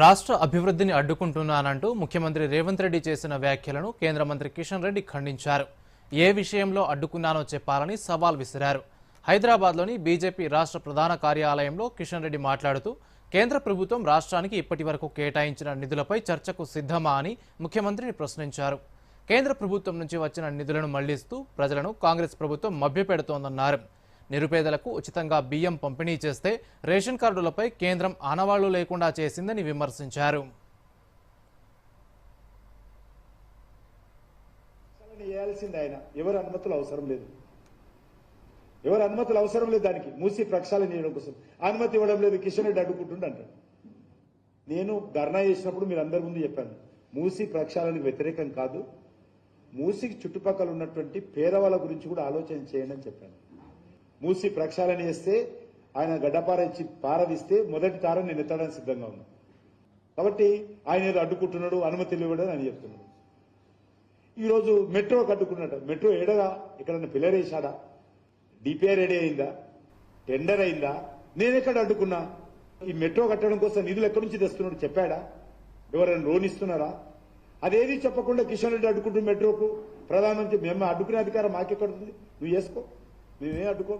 రాష్ట్ర అభివృద్ధిని అడ్డుకుంటున్నానంటూ ముఖ్యమంత్రి రేవంత్ రెడ్డి చేసిన వ్యాఖ్యలను కేంద్ర మంత్రి కిషన్ రెడ్డి ఖండించారు. ఏ విషయంలో అడ్డుకున్నానో చెప్పాలని సవాల్ విసిరారు. హైదరాబాద్లోని బీజేపీ రాష్ట్ర ప్రధాన కార్యాలయంలో కిషన్ రెడ్డి మాట్లాడుతూ కేంద్ర ప్రభుత్వం రాష్ట్రానికి ఇప్పటి వరకు కేటాయించిన నిధులపై చర్చకు సిద్ధమా అని ముఖ్యమంత్రిని ప్రశ్నించారు. కేంద్ర ప్రభుత్వం నుంచి వచ్చిన నిధులను మళ్ళిస్తూ ప్రజలను కాంగ్రెస్ ప్రభుత్వం మభ్యపెడుతోందన్నారు. నిరుపేదలకు ఉచితంగా బియ్యం పంపిణీ చేస్తే రేషన్ కార్డులపై కేంద్రం ఆనవాళ్ళు లేకుండా చేసిందని విమర్శించారు. చేయాల్సింది ఆయన. ఎవరి అనుమతులు అవసరం లేదు. ఎవరి అనుమతులు అవసరం లేదు దానికి. మూసి ప్రక్షాళన చేయడం కోసం. అనుమతి ఇవ్వడం లేదు. కిషన్ రెడ్డి అడ్డుకుంటుండ అంటాడు. నేను ధర్నా చేసినప్పుడు మీరు అందరి ముందు చెప్పాను. మూసి ప్రక్షాళనకు వ్యతిరేకం కాదు. మూసికి చుట్టుపక్కల ఉన్నటువంటి పేదవాళ్ళ గురించి కూడా ఆలోచన చేయండి అని చెప్పాను. మూసి ప్రక్షాళన చేస్తే ఆయన గడ్డపార పారదిస్తే మొదటి తారం నేను ఎత్తడానికి సిద్ధంగా ఉన్నా. కాబట్టి ఆయన ఏదో అడ్డుకుంటున్నాడు అనుమతి ఇవ్వడని అని చెప్తున్నాడు. ఈరోజు మెట్రో కట్టుకున్నాడు మెట్రో ఏడగా ఎక్కడన్నా పిల్లర్ వేసాడా డిపిఆర్ రెడీ అయిందా? టెండర్ అయిందా? నేను ఎక్కడ అడ్డుకున్నా? ఈ మెట్రో కట్టడం కోసం నిధులు ఎక్కడి నుంచి తెస్తున్నాడు? చెప్పాడా? ఎవరైనా లోన్ ఇస్తున్నారా? అదేది చెప్పకుండా కిషన్ రెడ్డి అడ్డుకుంటూ మెట్రోకు ప్రధానమంత్రి మేము అడ్డుకునే అధికారం మాకెక్కడుంది నువ్వు చేసుకో మేమే అడ్డుకో